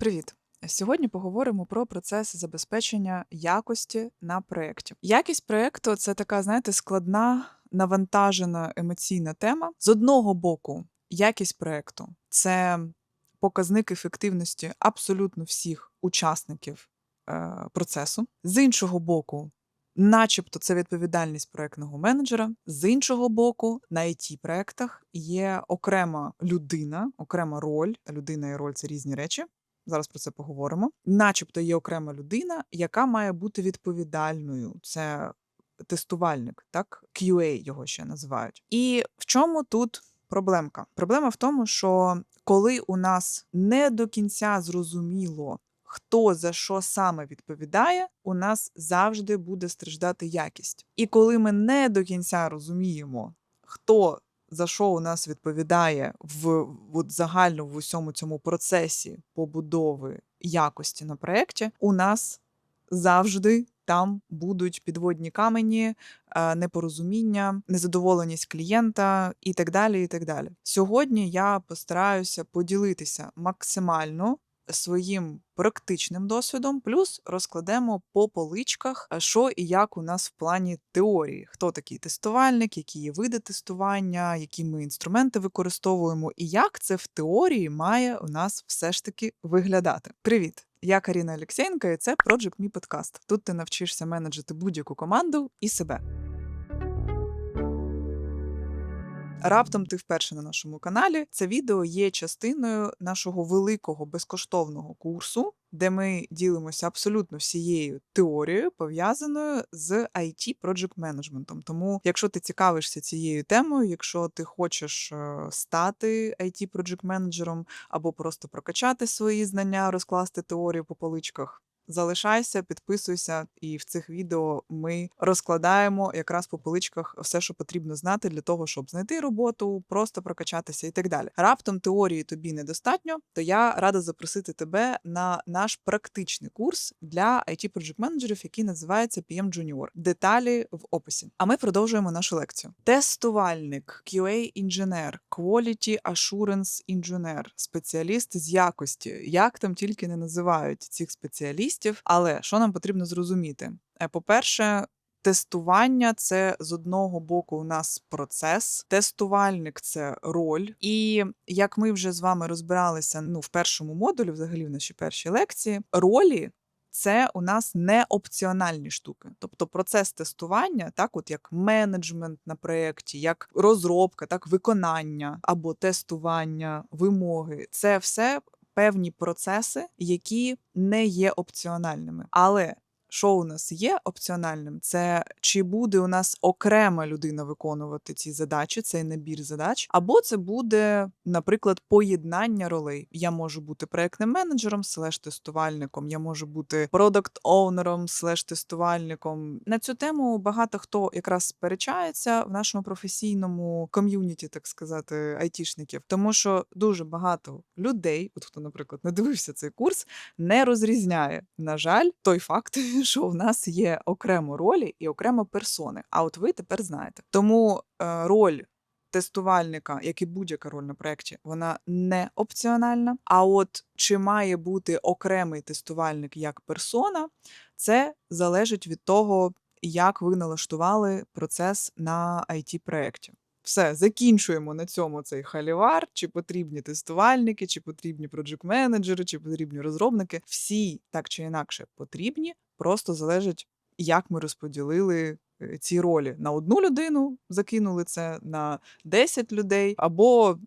Привіт! Сьогодні поговоримо про процес забезпечення якості на проєкті. Якість проєкту це така, знаєте, складна, навантажена емоційна тема. З одного боку, якість проєкту це показник ефективності абсолютно всіх учасників е, процесу. З іншого боку, начебто це відповідальність проєктного менеджера. З іншого боку, на it проєктах є окрема людина, окрема роль. Людина і роль це різні речі. Зараз про це поговоримо. Начебто є окрема людина, яка має бути відповідальною. Це тестувальник, так? QA його ще називають. І в чому тут проблемка? Проблема в тому, що коли у нас не до кінця зрозуміло, хто за що саме відповідає, у нас завжди буде страждати якість. І коли ми не до кінця розуміємо, хто за що у нас відповідає в от загально в усьому цьому процесі побудови якості на проєкті, у нас завжди там будуть підводні камені, е, непорозуміння, незадоволеність клієнта і так далі. І так далі. Сьогодні я постараюся поділитися максимально своїм практичним досвідом, плюс розкладемо по поличках, а що і як у нас в плані теорії. Хто такий тестувальник, які є види тестування, які ми інструменти використовуємо, і як це в теорії має у нас все ж таки виглядати. Привіт! Я Каріна Олексєнка, і це Project Me Podcast. Тут ти навчишся менеджити будь-яку команду і себе. Раптом ти вперше на нашому каналі. Це відео є частиною нашого великого безкоштовного курсу, де ми ділимося абсолютно всією теорією, пов'язаною з IT Project Management. Тому, якщо ти цікавишся цією темою, якщо ти хочеш е, стати IT Project менеджером або просто прокачати свої знання, розкласти теорію по поличках. Залишайся, підписуйся, і в цих відео ми розкладаємо якраз по поличках все, що потрібно знати для того, щоб знайти роботу, просто прокачатися і так далі. Раптом теорії тобі недостатньо, то я рада запросити тебе на наш практичний курс для it project менеджерів який називається PM Junior. Деталі в описі. А ми продовжуємо нашу лекцію. Тестувальник, QA-інженер, Quality Assurance Engineer, спеціаліст з якості, як там тільки не називають цих спеціалістів. Але що нам потрібно зрозуміти? Е, По-перше, тестування це з одного боку у нас процес, тестувальник це роль. І як ми вже з вами розбиралися ну, в першому модулі, взагалі в нашій першій лекції, ролі. Це у нас не опціональні штуки, тобто процес тестування, так, от як менеджмент на проєкті, як розробка, так виконання або тестування, вимоги це все певні процеси, які не є опціональними. Але що у нас є опціональним, це чи буде у нас окрема людина виконувати ці задачі, цей набір задач, або це буде, наприклад, поєднання ролей. Я можу бути проектним менеджером, слеш тестувальником, я можу бути продакт оунером слеш тестувальником. На цю тему багато хто якраз сперечається в нашому професійному ком'юніті, так сказати, айтішників, тому що дуже багато людей, от хто, наприклад, не дивився цей курс, не розрізняє, на жаль, той факт що в нас є окремо ролі і окремо персони. А от ви тепер знаєте. Тому е, роль тестувальника, як і будь-яка роль на проєкті, вона не опціональна. А от чи має бути окремий тестувальник як персона, це залежить від того, як ви налаштували процес на it проєкті все, закінчуємо на цьому цей халівар, чи потрібні тестувальники, чи потрібні проджект-менеджери, чи потрібні розробники. Всі так чи інакше потрібні, просто залежить, як ми розподілили е, ці ролі. На одну людину закинули це на 10 людей, або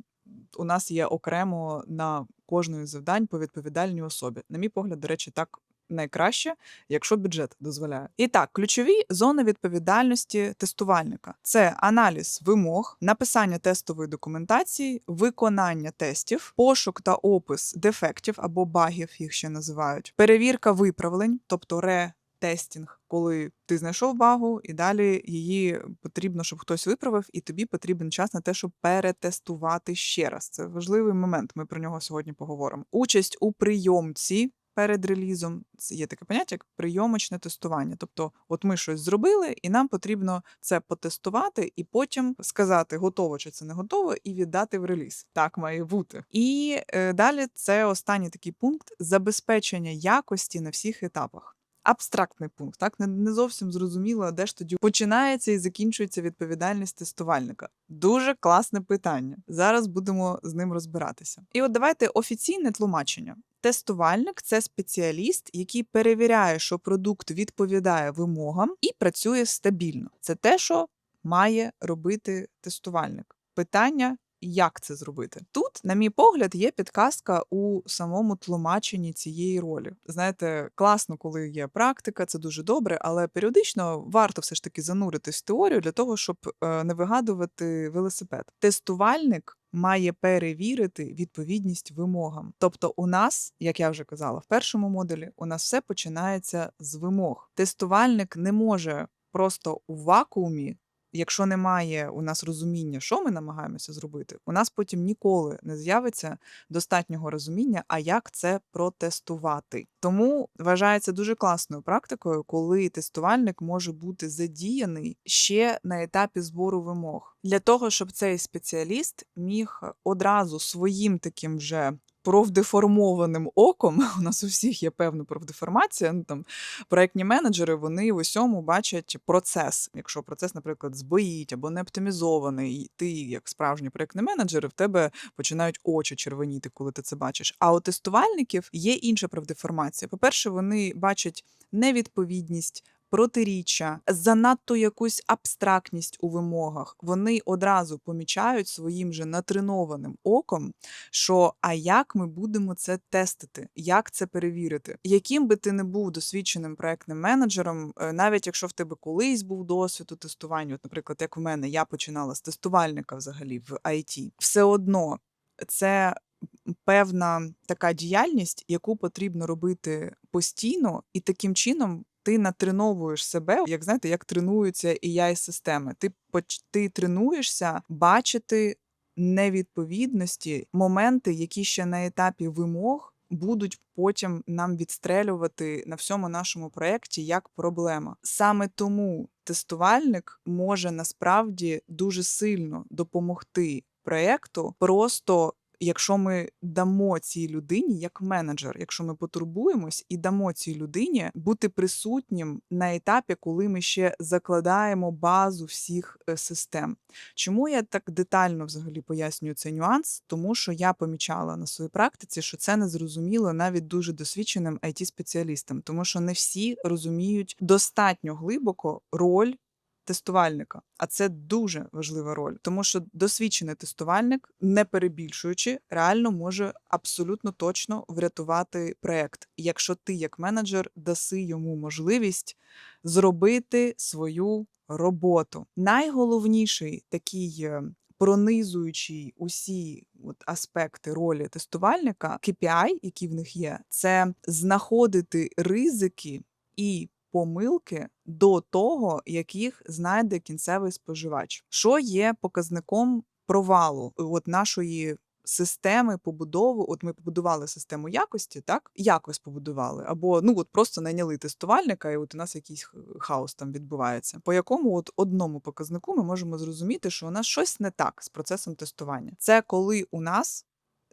у нас є окремо на кожної завдань по відповідальній особі. На мій погляд, до речі, так найкраще, якщо бюджет дозволяє. І так, ключові зони відповідальності тестувальника це аналіз вимог, написання тестової документації, виконання тестів, пошук та опис дефектів або багів, їх ще називають, перевірка виправлень, тобто ре. Тестінг, коли ти знайшов багу, і далі її потрібно, щоб хтось виправив, і тобі потрібен час на те, щоб перетестувати ще раз. Це важливий момент. Ми про нього сьогодні поговоримо. Участь у прийомці перед релізом. Це є таке поняття, як прийомочне тестування. Тобто, от ми щось зробили, і нам потрібно це потестувати, і потім сказати, готово чи це не готово, і віддати в реліз. Так має бути. І е, далі це останній такий пункт забезпечення якості на всіх етапах. Абстрактний пункт, так не, не зовсім зрозуміло, де ж тоді починається і закінчується відповідальність тестувальника. Дуже класне питання. Зараз будемо з ним розбиратися. І от давайте офіційне тлумачення. Тестувальник це спеціаліст, який перевіряє, що продукт відповідає вимогам і працює стабільно. Це те, що має робити тестувальник. Питання. Як це зробити? Тут, на мій погляд, є підказка у самому тлумаченні цієї ролі. Знаєте, класно, коли є практика, це дуже добре, але періодично варто все ж таки зануритись в теорію для того, щоб е, не вигадувати велосипед. Тестувальник має перевірити відповідність вимогам. Тобто, у нас, як я вже казала, в першому модулі у нас все починається з вимог. Тестувальник не може просто у вакуумі. Якщо немає у нас розуміння, що ми намагаємося зробити, у нас потім ніколи не з'явиться достатнього розуміння, а як це протестувати. Тому вважається дуже класною практикою, коли тестувальник може бути задіяний ще на етапі збору вимог, для того, щоб цей спеціаліст міг одразу своїм таким вже профдеформованим оком, у нас у всіх є певна профдеформація. Ну там проектні менеджери вони в усьому бачать процес. Якщо процес, наприклад, збоїть або не оптимізований, і ти, як справжній проектний менеджер, в тебе починають очі червоніти, коли ти це бачиш. А у тестувальників є інша профдеформація. По-перше, вони бачать невідповідність. Протиріччя, занадто якусь абстрактність у вимогах. Вони одразу помічають своїм же натренованим оком, що а як ми будемо це тестити, як це перевірити, яким би ти не був досвідченим проектним менеджером, е, навіть якщо в тебе колись був досвід у тестуванні, от, наприклад, як в мене, я починала з тестувальника взагалі в IT, все одно це. Певна така діяльність, яку потрібно робити постійно, і таким чином ти натреновуєш себе, як знаєте, як тренуються і я і системи. Ти ти тренуєшся бачити невідповідності, моменти, які ще на етапі вимог будуть потім нам відстрелювати на всьому нашому проєкті як проблема. Саме тому тестувальник може насправді дуже сильно допомогти проєкту просто якщо ми дамо цій людині як менеджер, якщо ми потурбуємось і дамо цій людині бути присутнім на етапі, коли ми ще закладаємо базу всіх е, систем. Чому я так детально взагалі пояснюю цей нюанс? Тому що я помічала на своїй практиці, що це не зрозуміло навіть дуже досвідченим it спеціалістам тому що не всі розуміють достатньо глибоко роль тестувальника. А це дуже важлива роль, тому що досвідчений тестувальник, не перебільшуючи, реально може абсолютно точно врятувати проект, якщо ти, як менеджер, даси йому можливість зробити свою роботу. Найголовніший такий. е, Пронизуючий усі от аспекти ролі тестувальника, KPI, які в них є, це знаходити ризики і помилки до того, як їх знайде кінцевий споживач, що є показником провалу от нашої. Системи побудови, от ми побудували систему якості, так якось побудували, або ну от просто найняли тестувальника, і от у нас якийсь хаос там відбувається. По якому от одному показнику ми можемо зрозуміти, що у нас щось не так з процесом тестування. Це коли у нас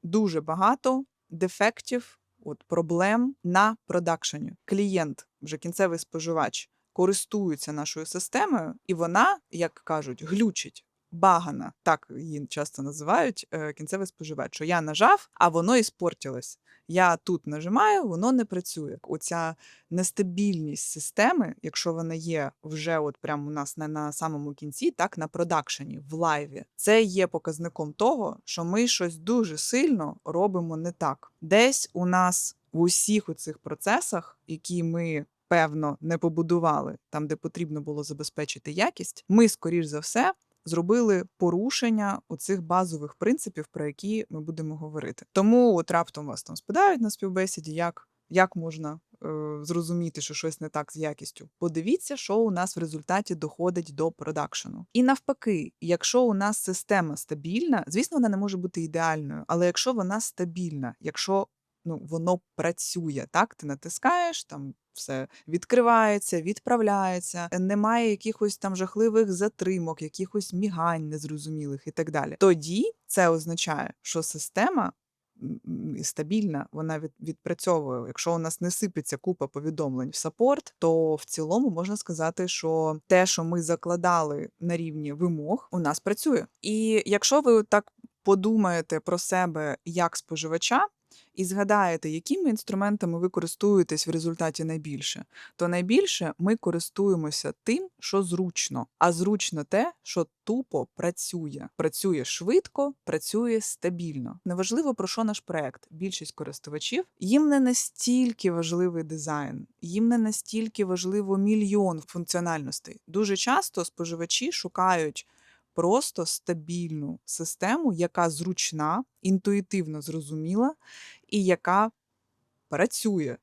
дуже багато дефектів, от проблем на продакшені. Клієнт, вже кінцевий споживач, користується нашою системою, і вона, як кажуть, глючить. Багана, так її часто називають е, кінцевий споживач. Що я нажав, а воно і спортилось. Я тут нажимаю, воно не працює. Оця нестабільність системи, якщо вона є вже от прямо у нас не на самому кінці, так на продакшені, в лайві, це є показником того, що ми щось дуже сильно робимо не так. Десь у нас в усіх у цих процесах, які ми певно не побудували, там де потрібно було забезпечити якість, ми, скоріш за все. Зробили порушення оцих базових принципів, про які ми будемо говорити. Тому от раптом вас там спитають на співбесіді, як, як можна е, зрозуміти, що щось не так з якістю. Подивіться, що у нас в результаті доходить до продакшену. І навпаки, якщо у нас система стабільна, звісно, вона не може бути ідеальною, але якщо вона стабільна, якщо ну, воно працює. Так, ти натискаєш, там все відкривається, відправляється, немає якихось там жахливих затримок, якихось мігань незрозумілих і так далі. Тоді це означає, що система стабільна, вона від, відпрацьовує. Якщо у нас не сипеться купа повідомлень в саппорт, то в цілому можна сказати, що те, що ми закладали на рівні вимог, у нас працює. І якщо ви так подумаєте про себе як споживача. І згадаєте, якими інструментами ви користуєтесь в результаті найбільше, то найбільше ми користуємося тим, що зручно. А зручно те, що тупо працює. Працює швидко, працює стабільно. Неважливо про що наш проект. Більшість користувачів їм не настільки важливий дизайн, їм не настільки важливо мільйон функціональностей. Дуже часто споживачі шукають. Просто стабільну систему, яка зручна, інтуїтивно зрозуміла і яка працює.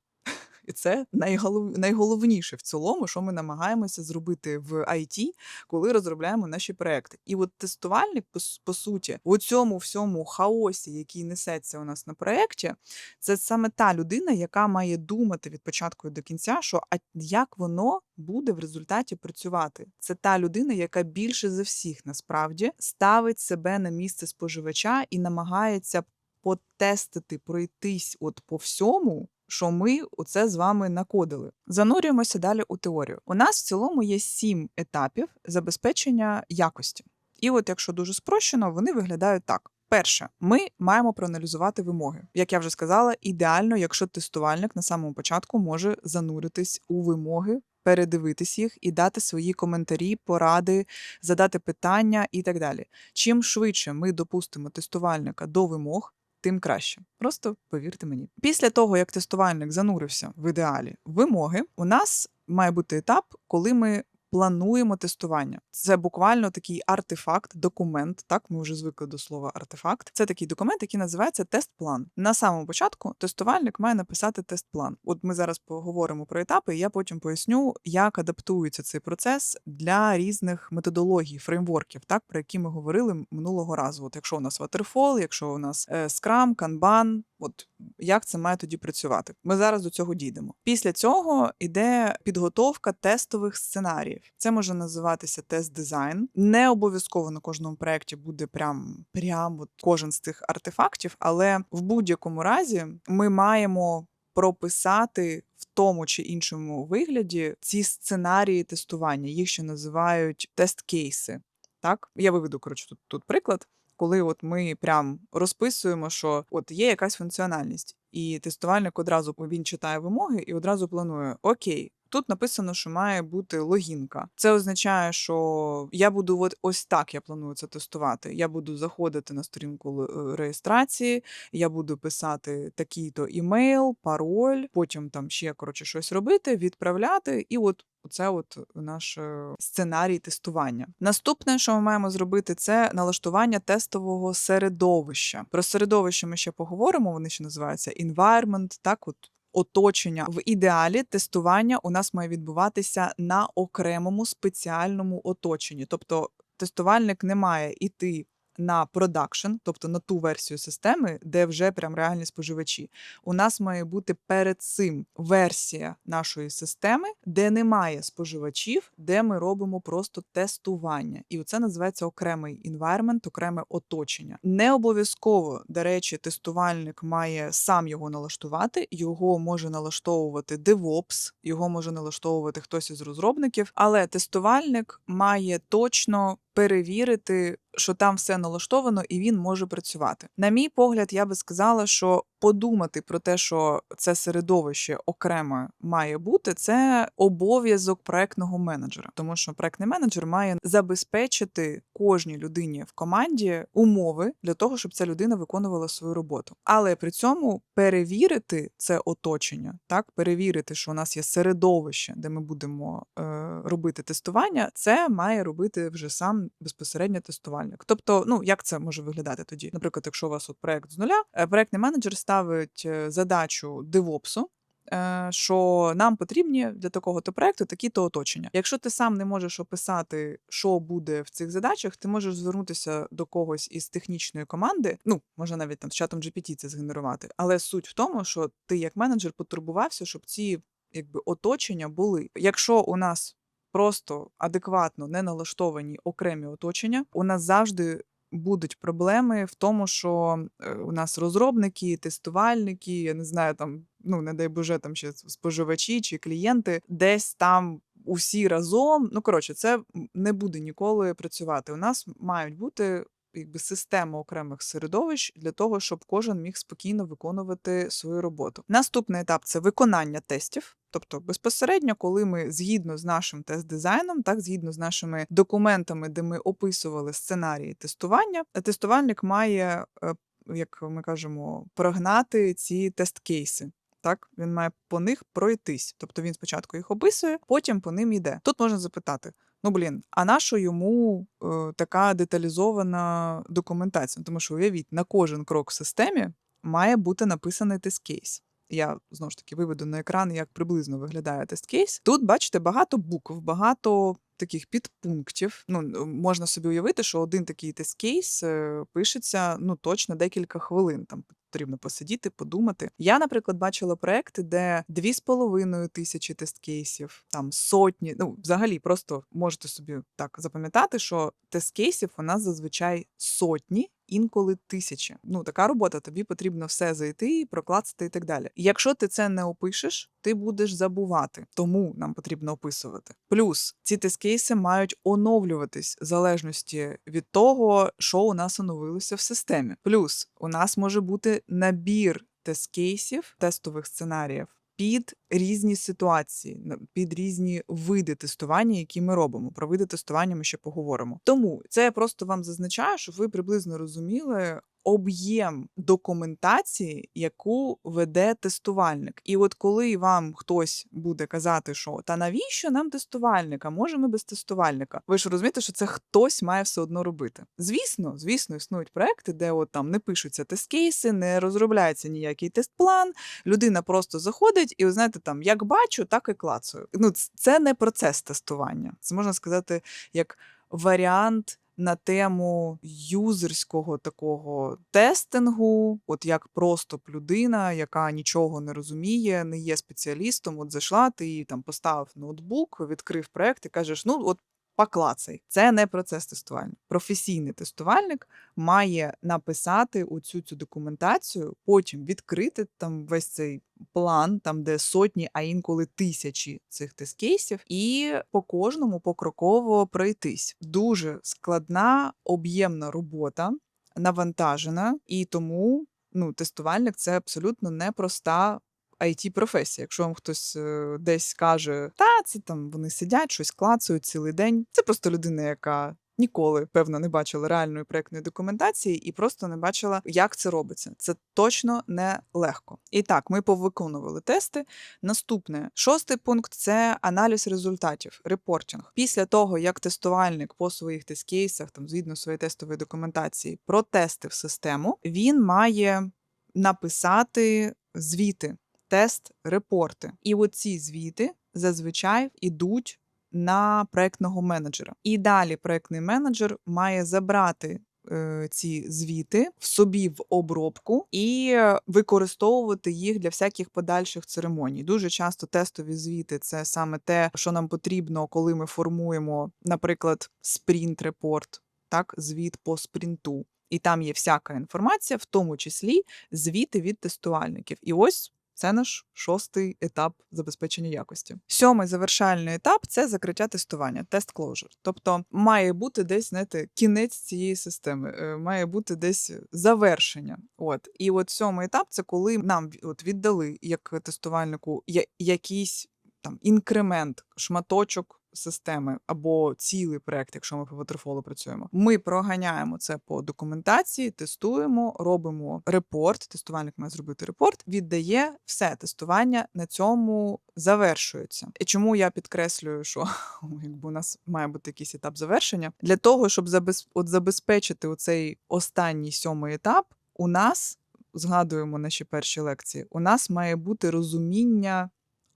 І це найголов... найголовніше в цілому, що ми намагаємося зробити в IT, коли розробляємо наші проекти. І от тестувальник, по, по суті, у цьому всьому хаосі, який несеться у нас на проєкті, це саме та людина, яка має думати від початку до кінця, що а як воно буде в результаті працювати. Це та людина, яка більше за всіх насправді ставить себе на місце споживача і намагається потестити, пройтись от по всьому, що ми оце з вами накодили. Занурюємося далі у теорію. У нас в цілому є сім етапів забезпечення якості. І от, якщо дуже спрощено, вони виглядають так. Перше, ми маємо проаналізувати вимоги. Як я вже сказала, ідеально, якщо тестувальник на самому початку може зануритись у вимоги, передивитись їх і дати свої коментарі, поради, задати питання і так далі. Чим швидше ми допустимо тестувальника до вимог, тим краще. Просто повірте мені. Після того, як тестувальник занурився в ідеалі вимоги, у нас має бути етап, коли ми. Плануємо тестування. Це буквально такий артефакт, документ. Так, ми вже звикли до слова артефакт. Це такий документ, який називається тест-план. На самому початку тестувальник має написати тест-план. От ми зараз поговоримо про етапи, і я потім поясню, як адаптується цей процес для різних методологій, фреймворків, так про які ми говорили минулого разу. От якщо у нас Waterfall, якщо у нас е, Scrum, Kanban, от як це має тоді працювати. Ми зараз до цього дійдемо. Після цього йде підготовка тестових сценаріїв. Це може називатися тест-дизайн. Не обов'язково на кожному проєкті буде прям, прям от кожен з цих артефактів, але в будь-якому разі ми маємо прописати в тому чи іншому вигляді ці сценарії тестування. Їх ще називають тест-кейси. Так, я виведу коротше тут, тут приклад коли от ми прям розписуємо, що от є якась функціональність, і тестувальник одразу він читає вимоги і одразу планує: Окей. Тут написано, що має бути логінка. Це означає, що я буду от ось так я планую це тестувати. Я буду заходити на сторінку е, реєстрації, я буду писати такий-то імейл, пароль, потім там ще коротше щось робити, відправляти, і от Оце от наш е, сценарій тестування. Наступне, що ми маємо зробити, це налаштування тестового середовища. Про середовище ми ще поговоримо. Вони ще називаються environment, так от. Оточення в ідеалі тестування у нас має відбуватися на окремому спеціальному оточенні. Тобто тестувальник не має іти на продакшн, тобто на ту версію системи, де вже прям реальні споживачі. У нас має бути перед цим версія нашої системи, де немає споживачів, де ми робимо просто тестування. І це називається окремий environment, окреме оточення. Не обов'язково, до речі, тестувальник має сам його налаштувати, його може налаштовувати DevOps, його може налаштовувати хтось із розробників, але тестувальник має точно перевірити, що там все налаштовано і він може працювати. На мій погляд, я би сказала, що подумати про те, що це середовище окремо має бути, це обов'язок проектного менеджера, тому що проектний менеджер має забезпечити кожній людині в команді умови для того, щоб ця людина виконувала свою роботу. Але при цьому перевірити це оточення, так перевірити, що у нас є середовище, де ми будемо е, робити тестування, це має робити вже сам безпосередньо тестувальник. Тобто, ну як це може виглядати тоді? Наприклад, якщо у вас от проект з нуля, е, проектний менеджер ставить е, задачу девопсу. е, що нам потрібні для такого-то проекту такі-то оточення. Якщо ти сам не можеш описати, що буде в цих задачах, ти можеш звернутися до когось із технічної команди. Ну, можна навіть там з чатом GPT це згенерувати. Але суть в тому, що ти як менеджер потурбувався, щоб ці якби оточення були. Якщо у нас просто адекватно не налаштовані окремі оточення, у нас завжди будуть проблеми в тому, що е, у нас розробники, тестувальники, я не знаю, там, ну не дай Боже, там ще споживачі чи клієнти, десь там усі разом. Ну коротше, це не буде ніколи працювати. У нас мають бути. Якби система окремих середовищ для того, щоб кожен міг спокійно виконувати свою роботу. Наступний етап це виконання тестів. Тобто безпосередньо, коли ми згідно з нашим тест-дизайном, так згідно з нашими документами, де ми описували сценарії тестування, тестувальник має, е, як ми кажемо, прогнати ці тест-кейси. Так, він має по них пройтись. Тобто він спочатку їх описує, потім по ним йде. Тут можна запитати: ну блін, а на що йому е, така деталізована документація? Тому що уявіть, на кожен крок в системі має бути написаний тест-кейс. Я знову ж таки виведу на екран, як приблизно виглядає тест-кейс. Тут бачите багато букв, багато таких підпунктів. Ну можна собі уявити, що один такий тест-кейс е, пишеться ну точно декілька хвилин. Там потрібно посидіти, подумати. Я, наприклад, бачила проекти, де дві з половиною тисячі тест-кейсів, там сотні. Ну, взагалі, просто можете собі так запам'ятати, що тест-кейсів у нас зазвичай сотні. Інколи тисячі. Ну, така робота, тобі потрібно все зайти, проклацати і так далі. Якщо ти це не опишеш, ти будеш забувати. Тому нам потрібно описувати. Плюс ці тест-кейси мають оновлюватись в залежності від того, що у нас оновилося в системі. Плюс у нас може бути набір тест-кейсів, тестових сценаріїв. Під різні ситуації, під різні види тестування, які ми робимо. Про види тестування ми ще поговоримо. Тому це я просто вам зазначаю, щоб ви приблизно розуміли об'єм документації, яку веде тестувальник. І от коли вам хтось буде казати, що та навіщо нам тестувальник, а може ми без тестувальника, ви ж розумієте, що це хтось має все одно робити. Звісно, звісно, існують проекти, де от там не пишуться тест-кейси, не розробляється ніякий тест-план. Людина просто заходить, і ви знаєте, там як бачу, так і клацаю. Ну, це не процес тестування. Це можна сказати як варіант на тему юзерського такого тестингу, от як просто б людина, яка нічого не розуміє, не є спеціалістом, от зайшла, ти їй там поставив ноутбук, відкрив проект і кажеш, ну от. Поклацай. Це не процес тестування. Професійний тестувальник має написати оцю цю документацію, потім відкрити там весь цей план, там де сотні, а інколи тисячі цих тест-кейсів, і по кожному покроково пройтись. Дуже складна, об'ємна робота, навантажена, і тому ну, тестувальник це абсолютно непроста. It професія. Якщо вам хтось е, десь каже, та це там вони сидять, щось клацають цілий день. Це просто людина, яка ніколи, певно, не бачила реальної проектної документації і просто не бачила, як це робиться. Це точно не легко. І так, ми повиконували тести. Наступне шостий пункт це аналіз результатів, репортінг. Після того, як тестувальник по своїх тест-кейсах, там згідно своєї тестової документації, протестив систему, він має написати звіти, тест-репорти. І оці звіти зазвичай ідуть на проектного менеджера. І далі проектний менеджер має забрати. е, Ці звіти в собі в обробку і використовувати їх для всяких подальших церемоній. Дуже часто тестові звіти це саме те, що нам потрібно, коли ми формуємо, наприклад, спринт-репорт, так, звіт по спринту. І там є всяка інформація, в тому числі звіти від тестувальників. І ось це наш шостий етап забезпечення якості. Сьомий завершальний етап це закриття тестування, тест closure. Тобто має бути десь знаєте, кінець цієї системи, е, має бути десь завершення. От і от сьомий етап це коли нам от віддали як тестувальнику якийсь там інкремент, шматочок системи або цілий проект, якщо ми по waterfall працюємо. Ми проганяємо це по документації, тестуємо, робимо репорт. Тестувальник має зробити репорт, віддає все тестування на цьому завершується. І чому я підкреслюю, що якби у нас має бути якийсь етап завершення для того, щоб от забезпечити оцей останній сьомий етап, у нас згадуємо наші перші лекції, у нас має бути розуміння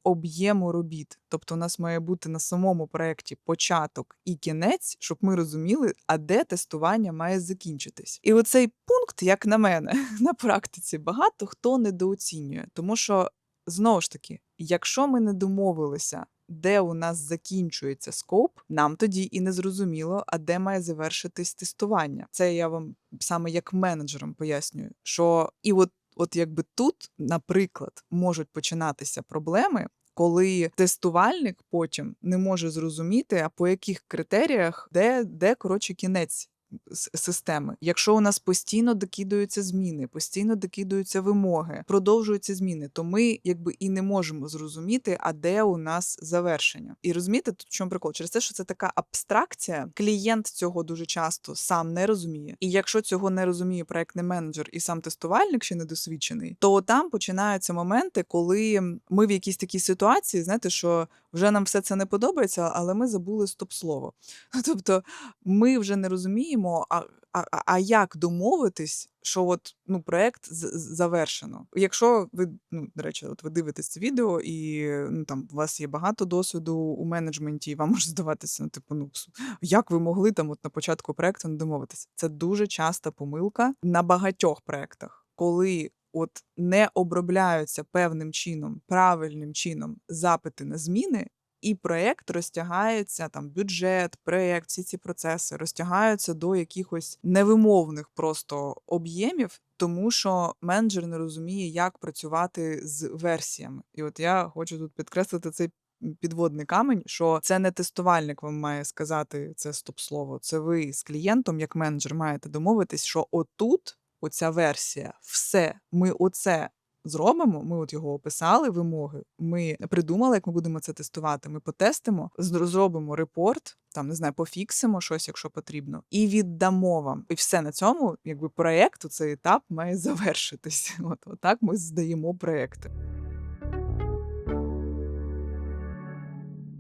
об'єму робіт. Тобто, у нас має бути на самому проєкті початок і кінець, щоб ми розуміли, а де тестування має закінчитись. І оцей пункт, як на мене, на практиці багато хто недооцінює, тому що знову ж таки, якщо ми не домовилися. Де у нас закінчується скоп, нам тоді і не зрозуміло, а де має завершитись тестування. Це я вам саме як менеджером пояснюю, що і от, от якби тут, наприклад, можуть починатися проблеми, коли тестувальник потім не може зрозуміти, а по яких критеріях, де, де коротше кінець системи. Якщо у нас постійно докидаються зміни, постійно докидаються вимоги, продовжуються зміни, то ми якби і не можемо зрозуміти, а де у нас завершення. І розумієте, тут в чому прикол? Через те, що це така абстракція, клієнт цього дуже часто сам не розуміє. І якщо цього не розуміє проектний менеджер і сам тестувальник ще недосвідчений, то там починаються моменти, коли ми в якійсь такій ситуації, знаєте, що вже нам все це не подобається, але ми забули стоп-слово. Тобто ми вже не розуміємо, а, а, а- а як домовитись, що от ну проект завершено. Якщо ви ну до речі, от ви дивитесь це відео, і ну там у вас є багато досвіду у менеджменті, і вам може здаватися, ну типу, ну як ви могли там от на початку проекту не домовитися? Це дуже часта помилка на багатьох проектах, коли. От не обробляються певним чином, правильним чином запити на зміни, і проєкт розтягається, там бюджет, проєкт, всі ці процеси розтягаються до якихось невимовних просто об'ємів, тому що менеджер не розуміє, як працювати з версіями. І от я хочу тут підкреслити цей підводний камень, що це не тестувальник вам має сказати це стоп-слово. Це ви з клієнтом, як менеджер, маєте домовитись, що отут оця версія, все, ми оце зробимо. Ми от його описали, вимоги. Ми придумали, як ми будемо це тестувати. Ми потестимо, зробимо репорт, там не знаю, пофіксимо щось, якщо потрібно, і віддамо вам. І все на цьому, якби проєкт, цей етап має завершитись. От отак ми здаємо проєкти.